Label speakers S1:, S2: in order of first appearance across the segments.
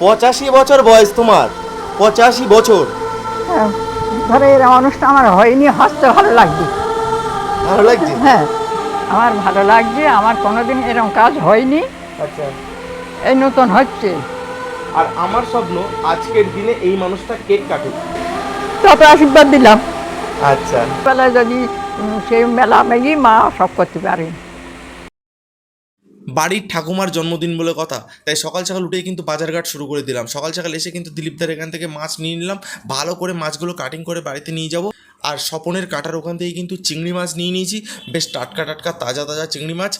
S1: পঁচাশি বছর বয়স তোমার। পঁচাশি বছর।
S2: হ্যাঁ, ধরো এরকম অনুষ্ঠান আমার হয়নি হাসতে ভালো লাগছে।
S1: ভালো লাগছে?
S2: হ্যাঁ আমার ভালো লাগছে আমার কোনোদিন এরকম কাজ হয়নি।
S1: আচ্ছা।
S2: এই নতুন হচ্ছে।
S1: আর আমার স্বপ্ন আজকের দিনে এই মানুষটা কেক কাটুক।
S2: তত আশীর্বাদ দিলাম।
S1: আচ্ছা।
S2: বেলায় যদি সেই মেলা মেগি মা সব করতে পারে।
S3: বাড়ির ঠাকুমার জন্মদিন বলে কথা। তাই সকাল সকাল উঠেই কিন্তু বাজারঘাট শুরু করে দিলাম। সকাল সকাল এসে কিন্তু দিলীপদার এখান থেকে মাছ নিয়ে নিলাম। ভালো করে মাছগুলো কাটিং করে বাড়িতে নিয়ে যাব। আর স্বপনের কাটার ওখান থেকে কিন্তু চিংড়ি মাছ নিয়ে নিয়েছি। বেশ টাটকা টাটকা তাজা তাজা চিংড়ি মাছ।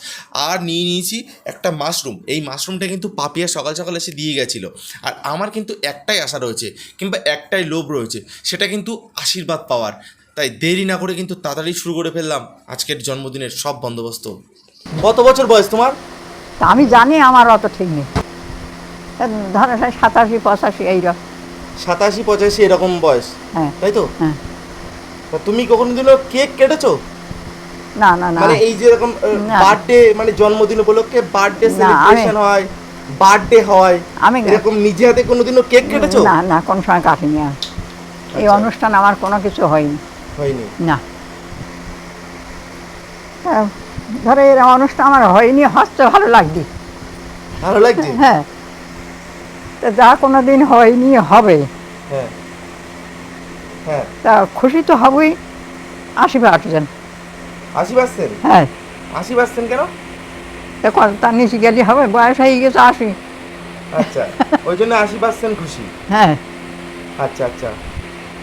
S3: আর নিয়ে নিয়েছি একটা মাশরুম এই মাশরুমটা কিন্তু পাপিয়া সকাল সকাল এসে দিয়ে গেছিল। আর আমার কিন্তু একটাই আশা রয়েছে কিংবা একটাই লোভ রয়েছে, সেটা কিন্তু আশীর্বাদ পাওয়ার। তাই দেরি না করে কিন্তু তাড়াতাড়ি শুরু করে ফেললাম আজকের জন্মদিনের সব বন্দোবস্ত।
S1: কত বছর বয়স তোমার?
S2: তা আমি জানি আমার অত ঠিক নেই। তা ধরো সেই সাতাশি পঁচাশি এইরকম।
S1: সাতাশি পঁচাশি এরকম বয়স
S2: হ্যাঁ।
S1: তাই তো?
S2: হ্যাঁ।
S1: তুমি কখনো দিনও কেক কেটেছো?
S2: না না না।
S1: মানে এই যে এরকম বার্থডে মানে জন্মদিন উপলক্ষে বার্থডে সেলিব্রেশন হয় বার্থডে হয়
S2: আমি
S1: এরকম নিজে হাতে কোনোদিনও কেক কেটেছো?
S2: না না কোনো সময় কাটিনি এই
S1: আচ্ছা।
S2: অনুষ্ঠান আমার কোনো কিছু হয়নি।
S1: হয়নি।
S2: না। ধরো এরকম অনুষ্ঠান আমার হয়নি হসতে ভালো লাগছে
S1: ভালো লাগছে
S2: হ্যাঁ। তা যা কোনো দিন হয়নি হবে।
S1: হ্যাঁ। হ্যাঁ।
S2: তা খুশি তো হবই আশি পার্সেন্ট
S1: আশি পার্সেন্ট
S2: হ্যাঁ।
S1: আশি পার্সেন্ট কেন?
S2: তা কত- তার নিচে গেলে হবে বয়স হয়ে গেছে আশি
S1: আচ্ছা ওই জন্য আশি পার্সেন্ট খুশি।
S2: হ্যাঁ।
S1: আচ্ছা আচ্ছা।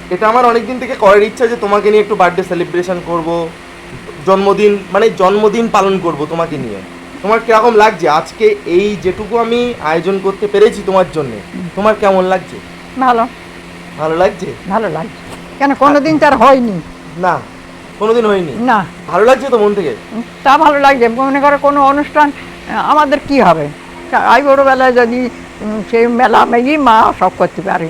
S1: এটা আমার অনেক দিন থেকে করার ইচ্ছা যে তোমাকে নিয়ে একটু বার্থডে সেলিব্রেশন করব। জন্মদিন মানে জন্মদিন পালন করব তোমাকে নিয়ে। তোমার কীরকম লাগছে? আজকে এই যেটুকু আমি আয়োজন করতে পেরেছি তোমার জন্য তোমার কেমন লাগছে?
S2: ভালো।
S1: ভালো লাগছে?
S2: ভালো লাগছে। কেন কোনো দিন তার হয়নি।
S1: না কোনোদিন হয়নি?
S2: না।
S1: ভালো লাগছে তো মন থেকে?
S2: তা ভালো লাগছে। মনে করো কোনো অনুষ্ঠান আমাদের কি হবে? এই বড়োবেলায় যদি সেই মেলা মেগি মা সব করতে পারে।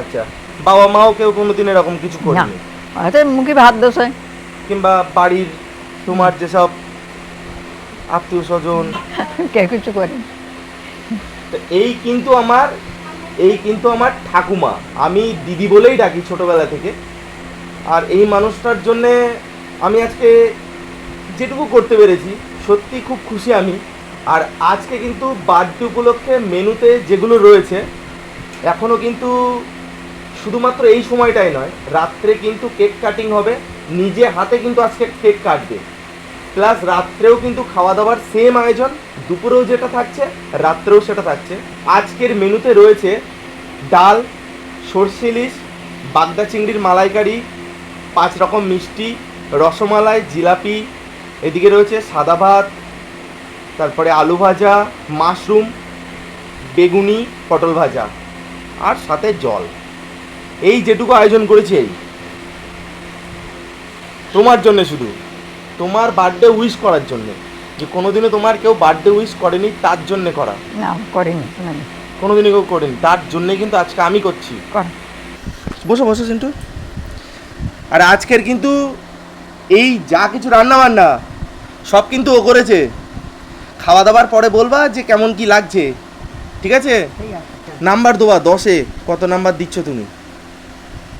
S1: আচ্ছা। বাবা মাও কেউ কোনোদিন এরকম কিছু
S2: করে
S1: না
S2: হয়তো মুখে ভাত দোষে
S1: কিংবা বাড়ির তোমার যেসব আত্মীয় স্বজন।
S2: কেউ কিছু করে
S1: তো এই কিন্তু আমার এই কিন্তু আমার ঠাকুমা। আমি দিদি বলেই ডাকি ছোটবেলা থেকে। আর এই মানুষটার জন্যে আমি আজকে যেটুকু করতে পেরেছি সত্যি খুব খুশি আমি। আর আজকে কিন্তু বার্থডে উপলক্ষে মেনুতে যেগুলো রয়েছে এখনও কিন্তু শুধুমাত্র এই সময়টাই নয় রাত্রে কিন্তু কেক কাটিং হবে। নিজে হাতে কিন্তু আজকে কেক কাটবে। প্লাস রাত্রেও কিন্তু খাওয়া দাওয়ার সেম আয়োজন, দুপুরেও যেটা থাকছে, রাত্রেও সেটা থাকছে। আজকের মেনুতে রয়েছে ডাল, সর্ষে ইলিশ, বাগদা চিংড়ির মালাইকারি, পাঁচ রকম মিষ্টি, রসমালাই, জিলাপি, এদিকে রয়েছে সাদা ভাত, তারপরে আলু ভাজা, মাশরুম, বেগুনি, পটল ভাজা, আর সাথে জল। এই যেটুকু আয়োজন করেছি এই। তোমার জন্য শুধু। তোমার বার্থডে উইশ করার জন্য। যে কোনোদিনও তোমার কেউ বার্থডে উইশ করেনি তার জন্য করা।
S2: না করিনি কোনোদিন।
S1: কোনোদিনও কেউ করেনি তার জন্যে কিন্তু আজকে আমি করছি।
S2: কর।
S1: বসো বসো চিন্টু আর আজকের কিন্তু এই যা কিছু রান্না বান্না সব কিন্তু ও করেছে। খাওয়া দাওয়ার পরে বলবা যে কেমন কি লাগছে। ঠিক আছে?
S2: ঠিক আছে।
S1: নাম্বার দেওয়া দশে। কত নাম্বার দিচ্ছ তুমি?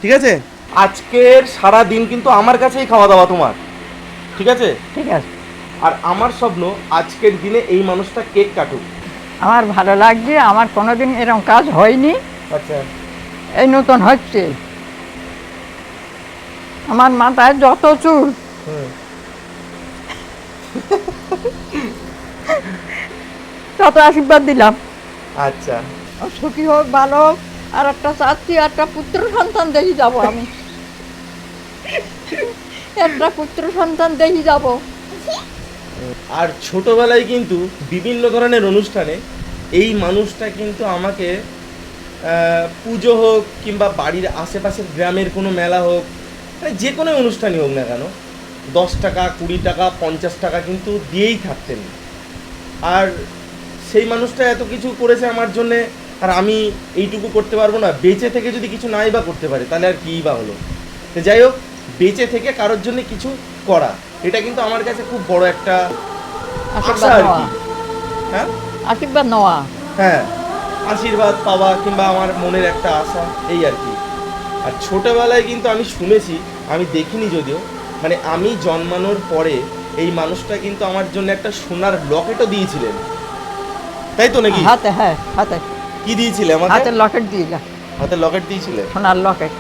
S1: ঠিক আছে? আজকের সারা দিন কিন্তু আমার কাছেই খাওয়া দাওয়া তোমার। ঠিক আছে?
S2: ঠিক আছে।
S1: আর আমার স্বপ্ন আজকের দিনে এই মানুষটা কেক কাটুক।
S2: আমার ভালো লাগছে আমার কোনোদিন এরকম কাজ হয়নি।
S1: আচ্ছা।
S2: এই নতুন হচ্ছে। আমার মাথায় যত চুল। তত আশীর্বাদ দিলাম।
S1: আচ্ছা।
S2: সুখী হোক ভালো হোক। আর একটা চাচ্ছি একটা পুত্র সন্তান দেখি যাব আমি। একটা পুত্র সন্তান দেখি যাব।
S1: আর ছোটবেলায় কিন্তু বিভিন্ন ধরনের অনুষ্ঠানে এই মানুষটা কিন্তু আমাকে পুজো হোক কিংবা বাড়ির আশেপাশের গ্রামের কোনো মেলা হোক মানে যে কোনো অনুষ্ঠানই হোক না কেন, দশ টাকা, কুড়ি টাকা, পঞ্চাশ টাকা কিন্তু দিয়েই থাকতেন। আর সেই মানুষটা এত কিছু করেছে আমার জন্যে আর আমি এইটুকু করতে পারব না বেঁচে থেকে যদি কিছু নাই বা করতে পারে তাহলে আর কী বা হলো? তো যাই হোক বেঁচে থেকে কারোর জন্য কিছু করা এটা কিন্তু আমার কাছে খুব বড় একটা আশা
S2: আশীর্বাদ
S1: আর কি। হ্যাঁ?
S2: আশীর্বাদ নেওয়া।
S1: হ্যাঁ আশীর্বাদ পাওয়া কিংবা আমার মনের একটা আশা এই আর কি। আর ছোটবেলায় কিন্তু আমি শুনেছি আমি দেখিনি যদিও মানে আমি জন্মানোর পরে এই মানুষটা কিন্তু আমার জন্য একটা সোনার লকেটও দিয়েছিলেন। তাই তো নাকি?
S2: হাতে হ্যাঁ হাতে।
S1: কি দিয়েছিলে আমাকে?
S2: হাতে লকেট দিয়ে যা।
S1: হাতে লকেট দিয়েছিলে?
S2: সোনার লকেট।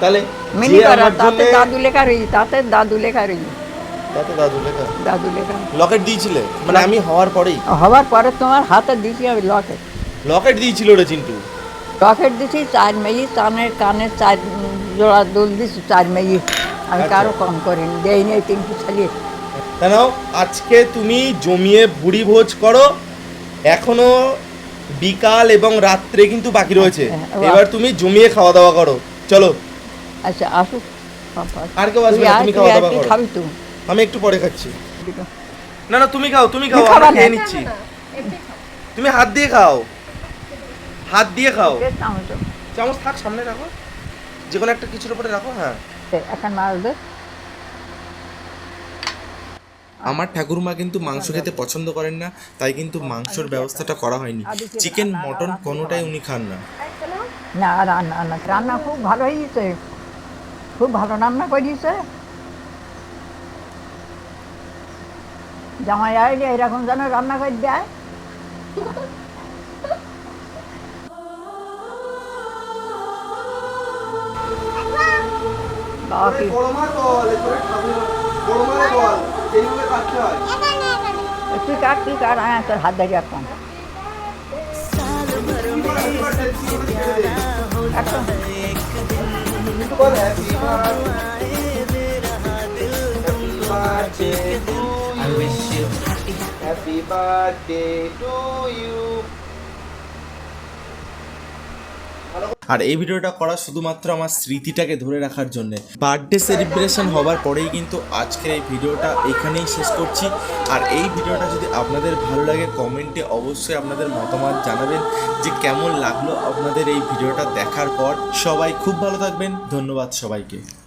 S1: তাহলে
S2: মিনি করা তাতে দাদু লেখা রয়েছে তাতে দাদু লেখা রয়েছে
S1: তাতে দাদু লেখা?
S2: দাদু লেখা।
S1: লকেট দিয়েছিলে? মানে আমি হওয়ার পরেই?
S2: হওয়ার পরে তোমার হাতে দিছি আমি লকেট।
S1: লকেট দিয়েছিল রে চিন্টু।
S2: লকেট দিছি চার মেয়ে কানের কানে চার জোড়া দুল দিছি চার মেয়ে। আমি
S1: আচ্ছা।
S2: কারও কম করিনি দেই নেই তিনটে ছেলে
S1: কেন? আজকে তুমি জমিয়ে ভুড়ি ভোজ করো এখনও বিকাল এবং রাত্রে কিন্তু বাকি রয়েছে।
S2: হ্যাঁ,
S1: এবার তুমি জমিয়ে খাওয়া দাওয়া করো। চলো।
S2: আচ্ছা আসুক
S1: আর কেউ আসবে তুমি খাওয়া দাওয়া করো।
S2: খাবি তুই
S1: আমি একটু পরে খাচ্ছি। না না তুমি খাও তুমি খাও আমি খেয়ে নিচ্ছি। তুমি হাত দিয়ে খাও। হাত দিয়ে খাও। চামচ থাক সামনে রাখো। যে কোনো একটা কিছুর উপরে রাখো হ্যাঁ।
S2: এখন মাছ দে।
S3: আমার ঠাকুরমা কিন্তু মাংস খেতে পছন্দ করেন না তাই কিন্তু মাংসর ব্যবস্থাটা করা হয়নি। চিকেন মটন কোনোটাই উনি খান না।
S2: না রান্না না রান্না খুব ভালো হয়েছে। খুব ভালো রান্না করিয়েছে জামাই আইলে এরকম যেন রান্না করে দেয়। বাবা কি তুই কাট তুই কাট আয় তোর হাত ধরে এখন এখন
S1: Happy birthday to you.
S3: আর এই ভিডিওটা করা শুধুমাত্র আমার স্মৃতিটাকে ধরে রাখার জন্য। বার্থডে সেলিব্রেশন হবার পরেই কিন্তু আজকের এই ভিডিওটা এখানেই শেষ করছি। আর এই ভিডিওটা যদি আপনাদের ভালো লাগে, কমেন্টে অবশ্যই আপনাদের মতামত জানাবেন যে কেমন লাগল আপনাদের এই ভিডিওটা দেখার পর। সবাই খুব ভালো থাকবেন। ধন্যবাদ সবাইকে।